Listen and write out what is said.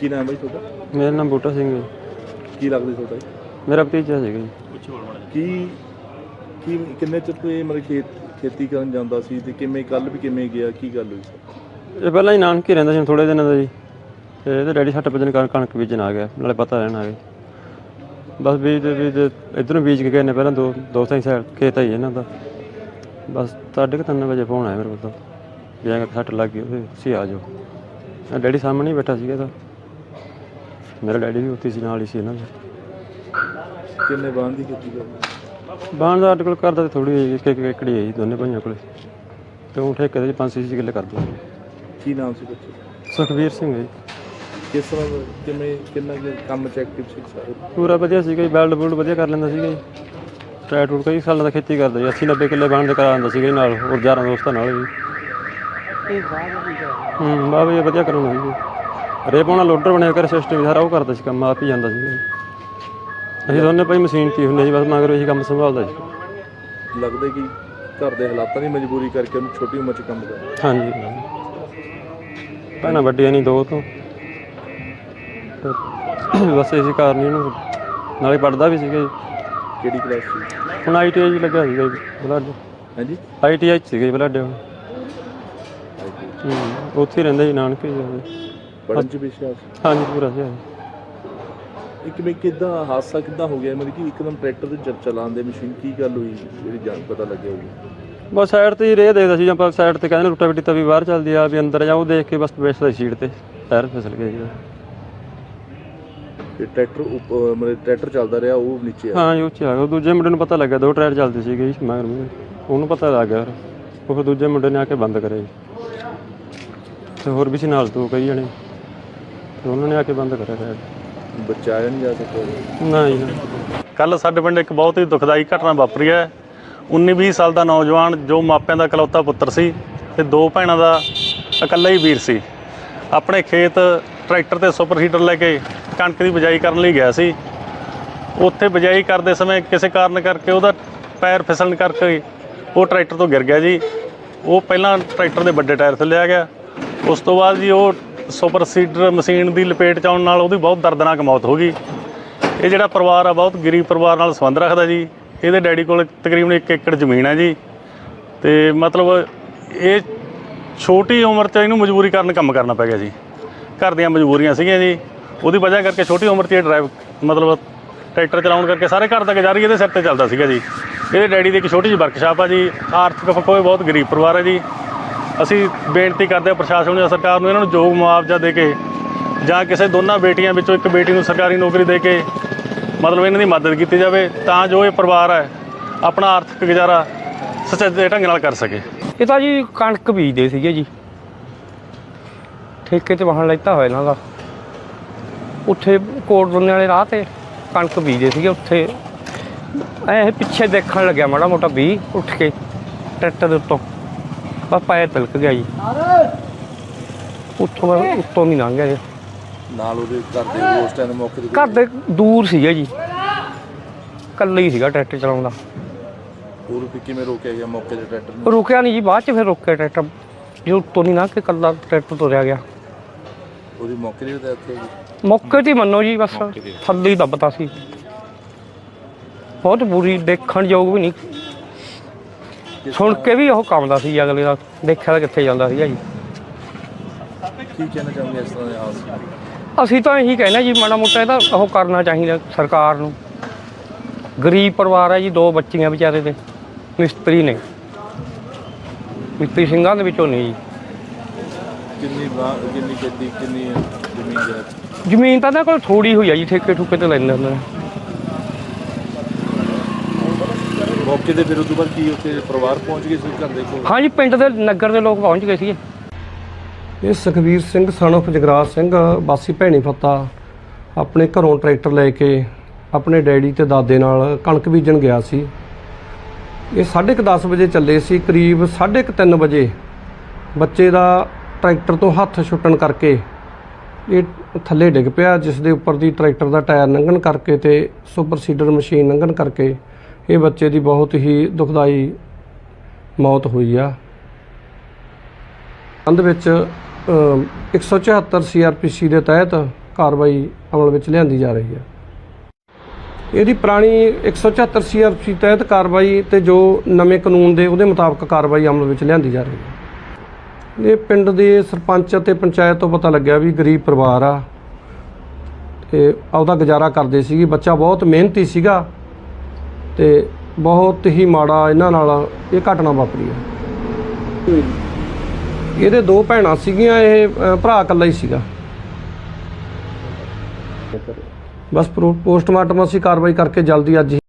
ਕੀ ਨਾਮ ਹੈ ਜੀ ਤੁਹਾਡਾ? ਮੇਰਾ ਨਾਮ ਬੂਟਾ ਸਿੰਘ ਹੈ ਕੀ ਲੱਗਦਾ ਤੁਹਾਡਾ ਜੀ? ਮੇਰਾ ਭਤੀਜਾ ਸੀਗਾ ਜੀ। ਕੀ ਕੀ ਕਿੰਨੇ ਚਿਰ ਤੋਂ ਇਹ ਮਤਲਬ ਖੇਤ ਖੇਤੀ ਕਰਨ ਜਾਂਦਾ ਸੀ ਤੇ ਕਿਵੇਂ ਕੱਲ ਵੀ ਕਿਵੇਂ ਗਿਆ ਕੀ ਗੱਲ ਹੋਈ ਇਹ ਪਹਿਲਾਂ ਹੀ ਨਾਨਕੀ ਰਹਿੰਦਾ ਸੀ ਥੋੜੇ ਦਿਨਾਂ ਦਾ ਜੀ। ਤੇ ਇਹਦੇ ਡੈਡੀ ਸੱਟ ਵਜਨ ਕਾਰਨ ਕਣਕ ਬੀਜਣ ਆ ਗਿਆ ਨਾਲੇ ਪਤਾ ਰਹਿਣ ਆ ਗਏ। ਬਸ ਬੀਜ ਦੇ ਬੀਜ ਇਧਰੋਂ ਬੀਜ ਕੇ ਗਏ ਨੇ ਪਹਿਲਾਂ ਦੋ ਦੋ ਤਿੰਨ ਸਾਈਡ ਖੇਤ ਆਈ ਇਹਨਾਂ ਦਾ। ਬਸ ਸਾਢੇ ਕੁ ਤਿੰਨ ਵਜੇ ਫੋਨ ਆਇਆ ਮੇਰੇ ਕੋਲ ਤਾਂ। ਵੀ ਐਂ ਸੱਟ ਲੱਗ ਗਈ ਉਹਦੇ ਸੀ ਆ ਜਾਓ। ਇਹ ਡੈਡੀ ਸਾਹਮਣੇ ਹੀ ਬੈਠਾ ਸੀਗਾ ਤਾਂ ਮੇਰਾ ਡੈਡੀ ਵੀ ਉੱਥੇ ਸੀ ਨਾਲ ਹੀ ਸੀ ਇਹਨਾਂ ਦੇ। ਕਿੰਨੇ ਬਾਂਹ ਦੀ ਖੇਤੀ ਕਰਦੇ? ਬਾਣ ਦਾ ਆਰਟੀਕਲ ਕਰਦਾ ਤੇ ਥੋੜੀ ਜਿਹੀ ਇੱਕ ਇੱਕ ਏਕੜੀ ਹੈ ਜੀ ਦੋਨੇ ਭਾਈਆਂ ਕੋਲੇ। ਤੇ ਉਹ ਠੇਕੇ ਦੇ 5 6 ਕਿੱਲੇ ਕਰਦੇ ਕੀ ਨਾਮ ਸੀ ਬੱਚੇ ਸੁਖਵੀਰ ਸਿੰਘ ਹੈ ਜੀ। ਕਿਸ ਤਰ੍ਹਾਂ ਦਾ- ਕਿਵੇਂ ਕਿੰਨਾ ਕੁ ਕੰਮ ਚ ਐਕਟਿਵ ਸੀ ਸਾਰੇ? ਪੂਰਾ ਵਧੀਆ ਸੀਗਾ ਜੀ ਬੈਲਟ ਬੂਲਟ ਵਧੀਆ ਕਰ ਲੈਂਦਾ ਸੀਗਾ ਜੀ। ਟਰੈਕ ਟੂਟ ਕਈ ਸਾਲਾਂ ਦਾ ਖੇਤੀ ਕਰਦਾ ਜੀ 80 90 ਕਿੱਲੇ ਬਾਣ ਦੇ ਕਰਾ ਦਿੰਦਾ ਸੀਗਾ ਜੀ ਨਾਲ ਹੋਰ ਯਾਰਾਂ ਦੋਸਤਾਂ ਨਾਲ ਵੀ। ਹੂੰ ਬਾ ਵੀ ਵਧੀਆ ਕਰਾਉਂਦਾ ਜੀ। ਰੇ ਪਾਉਣਾ ਲੋਡਰ ਬਣਿਆ ਕਰ ਸਿਸਟਮ ਸਾਰਾ ਉਹ ਕਰਦਾ ਸੀ ਕੰਮ ਆਪ ਹੀ ਜਾਂਦਾ ਜੀ ਅਸੀਂ ਦੋਨੇ ਭਾਈ ਮਸ਼ੀਨ ਤੇ ਹੁੰਦੇ ਜੀ ਬਸ ਮਗਰ ਇਹੀ ਕੰਮ ਸੰਭਾਲਦਾ ਜੀ ਲੱਗਦਾ ਕਿ ਘਰ ਦੇ ਹਾਲਾਤਾਂ ਦੀ ਮਜਬੂਰੀ ਕਰਕੇ ਉਹਨੂੰ ਛੋਟੀ ਉਮਰ ਚ ਕੰਮ ਕਰਨਾ। ਹਾਂਜੀ। ਭੈਣਾਂ ਵੱਡੀਆਂ ਨਹੀਂ ਦੋ ਤੋਂ। ਤੇ ਬਸ ਇਸੇ ਕਾਰਨ ਹੀ ਉਹਨੂੰ। ਨਾਲੇ ਪੜਦਾ ਵੀ ਸੀਗਾ ਜੀ। ਕਿਹੜੀ ਕਲਾਸ ਸੀ? ਹੁਣ ਆਈਟੀਆਈ ਲੱਗਾ ਸੀਗਾ ਜੀ ਬਲੱਡ ਹਾਂਜੀ? ਆਈਟੀਆਈ ਸੀਗਾ ਜੀ ਬਲੱਡ ਹੁਣ ਹੂੰ ਉੱਥੇ ਹੀ ਰਹਿੰਦਾ ਜੀ ਨਾਨਕੇ ਜੀ। ਪੜਨ ਚ ਵਿਸ਼ਵਾਸ ਸੀ? ਹਾਂਜੀ ਪੂਰਾ ਸੀ ਇਹ ਕਿਵੇਂ ਕਿਦਾਂ ਹਾਦਸਾ ਕਿਦਾਂ ਹੋ ਗਿਆ? ਮਤਲਬ ਕਿ ਇੱਕਦਮ ਟਰੈਕਟਰ ਤੇ ਚ- ਚਲਾਉਂਦੇ ਮਸ਼ੀਨ ਕੀ ਗੱਲ ਹੋਈ? ਜਿਹੜੀ ਜਾਣ ਪਤਾ ਲੱਗਿਆ ਹੋਊਗੀ। ਬਸ ਸਾਈਡ ਤੇ ਹੀ ਰੇ ਦੇਖਦਾ ਸੀ ਜਾਂ ਸਾਈਡ ਤੇ ਕਹਿੰਦੇ ਰੁੱਟਾ ਬਿੱਟੀ ਤਾਂ ਵੀ ਬਾਹਰ ਚੱਲਦੀ ਆ ਵੀ ਅੰਦਰ ਜਾ ਉਹ ਦੇਖ ਕੇ ਬਸ ਸੀ ਸੀਟ ਤੇ। ਪੈਰ ਫਿਸਲ ਗਿਆ ਜੀ ਉਹਦਾ। ਤੇ ਟਰੈਕਟਰ ਉੱਪ- ਅਹ ਮਤਲਬ ਟਰੈਕਟਰ ਚੱਲਦਾ ਰਿਹਾ ਉਹ ਨੀਚੇ ਆ। ਹਾਂ ਜੀ ਉਹ ਚ ਆ ਗਿਆ ਉਹ ਦੂਜੇ ਮੁੰਡੇ ਨੂੰ ਪਤਾ ਲੱਗਿਆ ਦੋ ਟਾਇਰ ਚੱਲਦੇ ਸੀਗੇ ਜੀ ਮਗਰ ਮੂਹਰੇ। ਉਹਨੂੰ ਪਤਾ ਲੱਗ ਗਿਆ ਫਿਰ। ਉਹ ਫਿਰ ਦੂਜੇ ਮੁੰਡੇ ਨੇ ਆ ਕੇ ਬੰਦ ਕਰਿਆ ਜੀ। ਤੇ ਹੋਰ ਵੀ ਸੀ ਨਾਲ ਦੋ ਕਈ ਜਣੇ। ਤੇ ਉਹਨਾਂ ਨੇ ਆ ਕੇ ਬੰਦ ਕਰਿਆ ਬਚਾਇਆ ਨਹੀਂ ਜਾ ਸਕਿਆ। ਨਾ ਜੀ ਨਾ ਕੱਲ ਸਾਡੇ ਪਿੰਡ ਇੱਕ ਬਹੁਤ ਹੀ ਦੁਖਦਾਈ ਘਟਨਾ ਵਾਪਰੀ ਹੈ। 19-20 ਸਾਲ ਦਾ ਨੌਜਵਾਨ ਜੋ ਮਾਪਿਆਂ ਦਾ ਇਕਲੌਤਾ ਪੁੱਤਰ ਸੀ ਤੇ ਦੋ ਭੈਣਾਂ ਦਾ ਇਕੱਲਾ ਹੀ ਵੀਰ ਸੀ। ਆਪਣੇ ਖੇਤ ਟਰੈਕਟਰ ਤੇ ਸੁਪਰ ਹੀਟਰ ਲੈ ਕੇ ਕਣਕ ਦੀ ਬਿਜਾਈ ਕਰਨ ਲਈ ਗਿਆ ਸੀ। ਉੱਥੇ ਬਿਜਾਈ ਕਰਦੇ ਸਮੇਂ ਕਿਸੇ ਕਾਰਨ ਕਰਕੇ ਉਹਦਾ ਪੈਰ ਫਿਸਲਣ ਕਰਕੇ ਉਹ ਟਰੈਕਟਰ ਤੋਂ ਗਿਰ ਗਿਆ ਜੀ। ਉਹ ਪਹਿਲਾਂ ਟਰੈਕਟਰ ਦੇ ਵੱਡੇ ਟਾਇਰ ਥੱਲੇ ਆ ਗਿਆ। ਉਸ ਤੋਂ ਬਾਅਦ ਜੀ ਉਹ ਸੁਪਰ ਸੀਡਰ ਮਸ਼ੀਨ ਦੀ ਲਪੇਟ ਚ ਆਉਣ ਨਾਲ ਉਹਦੀ ਬਹੁਤ ਦਰਦਨਾਕ ਮੌਤ ਹੋ ਗਈ। ਇਹ ਜਿਹੜਾ ਪਰਿਵਾਰ ਆ, ਬਹੁਤ ਗਰੀਬ ਪਰਿਵਾਰ ਨਾਲ ਸੰਬੰਧ ਰੱਖਦਾ ਜੀ। ਇਹਦੇ ਡੈਡੀ ਕੋਲ ਤਕਰੀਬਨ 1 ਏਕੜ ਜ਼ਮੀਨ ਹੈ ਜੀ। ਤੇ ਮਤਲਬ ਇਹ ਛੋਟੀ ਉਮਰ 'ਚ ਇਹਨੂੰ ਮਜਬੂਰੀ ਕਾਰਨ ਕੰਮ ਕਰਨਾ ਪੈ ਗਿਆ ਜੀ। ਘਰ ਦੀਆਂ ਮਜਬੂਰੀਆਂ ਸੀਗੀਆਂ ਜੀ। ਉਹਦੀ ਵਜ੍ਹਾ ਕਰਕੇ ਛੋਟੀ ਉਮਰ 'ਚ ਇਹ ਡਰਾਈਵ, ਮਤਲਬ ਟਰੈਕਟਰ ਚਲਾਉਣ ਕਰਕੇ ਸਾਰੇ ਘਰ ਦਾ ਗੁਜ਼ਾਰਾ ਹੀ ਇਹਦੇ ਸਿਰ ਤੇ ਚੱਲਦਾ ਸੀਗਾ ਜੀ। ਇਹਦੇ ਡੈਡੀ ਦੀ ਇੱਕ ਛੋਟੀ ਜਿਹੀ ਵਰਕਸ਼ਾਪ ਆ ਜੀ। ਆਰਥਿਕ ਪੱਖੋਂ ਇਹ ਬਹੁਤ ਗਰੀਬ ਪਰਿਵਾਰ ਹੈ ਜੀ। ਅਸੀਂ ਬੇਨਤੀ ਕਰਦੇ ਹਾਂ ਪ੍ਰਸ਼ਾਸਨ ਨੂੰ ਜਾਂ ਸਰਕਾਰ ਨੂੰ ਇਹਨਾਂ ਨੂੰ ਯੋਗ ਮੁਆਵਜ਼ਾ ਦੇ ਕੇ ਜਾਂ ਕਿਸੇ ਦੋਨਾਂ ਬੇਟੀਆਂ ਵਿੱਚੋਂ ਇੱਕ ਬੇਟੀ ਨੂੰ ਸਰਕਾਰੀ ਨੌਕਰੀ ਦੇ ਕੇ ਮਤਲਬ ਇਹਨਾਂ ਦੀ ਮਦਦ ਕੀਤੀ ਜਾਵੇ ਤਾਂ ਜੋ ਇਹ ਪਰਿਵਾਰ ਹੈ, ਆਪਣਾ ਆਰਥਿਕ ਗੁਜ਼ਾਰਾ ਸੁਚੱਜੇ ਢੰਗ ਨਾਲ ਕਰ ਸਕੇ। ਇਹ ਤਾਂ ਜੀ ਕਣਕ ਬੀਜਦੇ ਸੀਗੇ ਜੀ। ਠੇਕੇ ਤੇ ਵਾਹਣ ਲੈਤਾ ਹੋਇਆ ਇਹਨਾਂ ਦਾ। ਉੱਥੇ ਕੋਟ ਬੰਨੇ ਵਾਲੇ ਰਾਹ ਤੇ ਕਣਕ ਬੀਜਦੇ ਸੀਗੇ ਉੱਥੇ। ਐ ਪਿੱਛੇ ਦੇਖਣ ਲੱਗਿਆ ਮਾੜਾ ਮੋਟਾ ਵੀ ਉੱਠ ਕੇ ਟਰੈਕਟਰ ਦੇ ਉੱਤੋਂ। ਬਸ ਪਾਇਆ ਤਿਲਕ ਗਿਆ ਜੀ। ਉੱਥੋਂ ਮੈਂ ਉੱਤੋਂ ਨਹੀਂ ਲੰਘ ਗਿਆ ਜੀ। ਨਾਲ ਉਹਦੇ ਘਰ ਦੇ ਉਸ ਟਾਈਮ ਮੌਕੇ ਤੇ ਘਰ ਦੇ ਦੂਰ ਸੀਗੇ ਜੀ। ਕੱਲਾ ਹੀ ਸੀਗਾ ਟਰੈਕਟਰ ਚਲਾਉਂਦਾ ਹੋਰ ਵੀ ਕਿਵੇਂ ਰੋਕਿਆ ਗਿਆ ਮੌਕੇ ਤੇ ਟਰੈਕਟਰ ਨੂੰ? ਰੁਕਿਆ ਨਹੀਂ ਜੀ ਬਾਅਦ ਚ ਫਿਰ ਰੋਕਿਆ ਟਰੈਕਟਰ। ਜੋ ਉੱਤੋਂ ਨਹੀਂ ਲੰਘ ਕੇ ਕੱਲਾ ਟਰੈਕਟਰ ਤੁਰਿਆ ਗਿਆ। ਉਹਦੀ ਮੌਕੇ ਤੇ ਤਾਂ ਇੱਥੇ ਜੀ ਮੌਕੇ ਤੇ ਹੀ ਮੰਨੋ ਜੀ ਬਸ ਥੱਲੇ ਹੀ ਦੱਬਤਾ ਸੀ। ਬਹੁਤ ਬੁਰੀ ਦੇਖਣ ਯੋਗ ਵੀ ਨਹੀਂ। ਸੁਣ ਕੇ ਵੀ ਉਹ ਕੰਮਦਾ ਸੀ ਅਗਲੇ ਦਾ ਦੇਖਿਆ ਤਾਂ ਕਿੱਥੇ ਜਾਂਦਾ ਸੀਗਾ ਜੀ। ਕੀ ਕਹਿਣਾ ਚਾਹੁੰਦੇ ਇਸ ਤਰ੍ਹਾਂ ਦੇ ਹਾਦਸੇ ਅਸੀਂ ਤਾਂ ਇਹੀ ਕਹਿੰਦੇ ਜੀ ਮਾੜਾ ਮੋਟਾ ਇਹਦਾ ਉਹ ਕਰਨਾ ਚਾਹੀਦਾ ਸਰਕਾਰ ਨੂੰ। ਗਰੀਬ ਪਰਿਵਾਰ ਹੈ ਜੀ ਦੋ ਬੱਚੀਆਂ ਵਿਚਾਰੇ ਦੇ ਮਿਸਤਰੀ ਨੇ। ਮਿਸਤਰੀ ਸਿੰਘਾਂ ਦੇ ਵਿੱਚੋਂ ਨਹੀਂ ਜੀ। ਕਿੰਨੀ ਬਾਂਹ ਕਿੰਨੀ ਖੇਤੀ ਕਿੰਨੀ ਜ਼ਮੀਨ ਤਾਂ ਇਹਨਾਂ ਕੋਲ ਥੋੜੀ ਹੋਈ ਆ ਜੀ ਠੇਕੇ ਠੁਕੇ ਤੇ ਲੈਂਦੇ ਹੁੰਦੇ ਨੇ। ਮੌਕੇ ਤੇ ਫਿਰ ਬਾਅਦ ਕੀ ਉੱਥੇ ਪਰਿਵਾਰ ਪਹੁੰਚ ਗਏ ਸੀ ਘਰ ਦੇ ਕੋਲ? ਹਾਂ ਜੀ ਪਿੰਡ ਦੇ ਨਗਰ ਦੇ ਲੋਕ ਪਹੁੰਚ ਗਏ ਸੀਗੇ। ਇਹ ਸੁਖਵੀਰ ਸਿੰਘ ਸਨ of ਜਗਰਾਜ ਸਿੰਘ ਵਾਸੀ ਭੈਣੀ ਫੱਤਾ ਆਪਣੇ ਘਰੋਂ ਟਰੈਕਟਰ ਲੈ ਕੇ ਆਪਣੇ ਡੈਡੀ ਤੇ ਦਾਦੇ ਨਾਲ ਕਣਕ ਬੀਜਣ ਗਿਆ ਸੀ। ਇਹ 10:30 ਵਜੇ ਚੱਲੇ ਸੀ ਕਰੀਬ 3:30 ਵਜੇ ਬੱਚੇ ਦਾ ਟਰੈਕਟਰ ਤੋਂ ਹੱਥ ਛੁੱਟਣ ਕਰਕੇ ਇਹ ਥੱਲੇ ਡਿੱਗ ਪਿਆ ਜਿਸ ਦੇ ਉੱਪਰ ਦੀ ਟਰੈਕਟਰ ਦਾ ਟਾਇਰ ਲੰਘਣ ਕਰਕੇ ਤੇ ਸੁਪਰ ਸੀਡਰ ਮਸ਼ੀਨ ਲੰਘਣ ਕਰਕੇ ਇਹ ਬੱਚੇ ਦੀ ਬਹੁਤ ਹੀ ਦੁਖਦਾਈ ਮੌਤ ਹੋਈ ਆ। ਕੰਧ ਵਿੱਚ ਅਮ, 174 ਸੀਆਰਪੀਸੀ ਦੇ ਤਹਿਤ ਕਾਰਵਾਈ ਅਮਲ ਵਿੱਚ ਲਿਆਂਦੀ ਜਾ ਰਹੀ ਹੈ। ਇਹਦੀ ਪੁਰਾਣੀ 174 ਸੀਆਰਪੀ ਤਹਿਤ ਕਾਰਵਾਈ ਤੇ ਜੋ ਨਵੇਂ ਕਾਨੂੰਨ ਦੇ ਉਹਦੇ ਮੁਤਾਬਕ ਕਾਰਵਾਈ ਅਮਲ ਵਿੱਚ ਲਿਆਂਦੀ ਜਾ ਰਹੀ ਹੈ। ਇਹ ਪਿੰਡ ਦੇ ਸਰਪੰਚ ਅਤੇ ਪੰਚਾਇਤ ਤੋਂ ਪਤਾ ਲੱਗਿਆ ਵੀ ਗਰੀਬ ਪਰਿਵਾਰ ਆ। ਤੇ ਆਪਦਾ ਗੁਜ਼ਾਰਾ ਕਰਦੇ ਸੀਗੇ। ਬੱਚਾ ਬਹੁਤ ਮਿਹਨਤੀ ਸੀਗਾ। ਤੇ ਬਹੁਤ ਹੀ ਮਾੜਾ ਇਹਨਾਂ ਨਾਲ ਇਹ ਘਟਨਾ ਵਾਪਰੀ ਹੈ। ਇਹਦੇ ਦੋ ਭੈਣਾਂ ਸੀਗੀਆਂ ਇਹ ਅ, ਭਰਾ ਇਕੱਲਾ ਹੀ ਸੀਗਾ। ਬਸ ਪੋਸਟਮਾਰਟਮ ਅਸੀਂ ਕਾਰਵਾਈ ਕਰਕੇ ਜਲਦੀ ਅੱਜ ਹੀ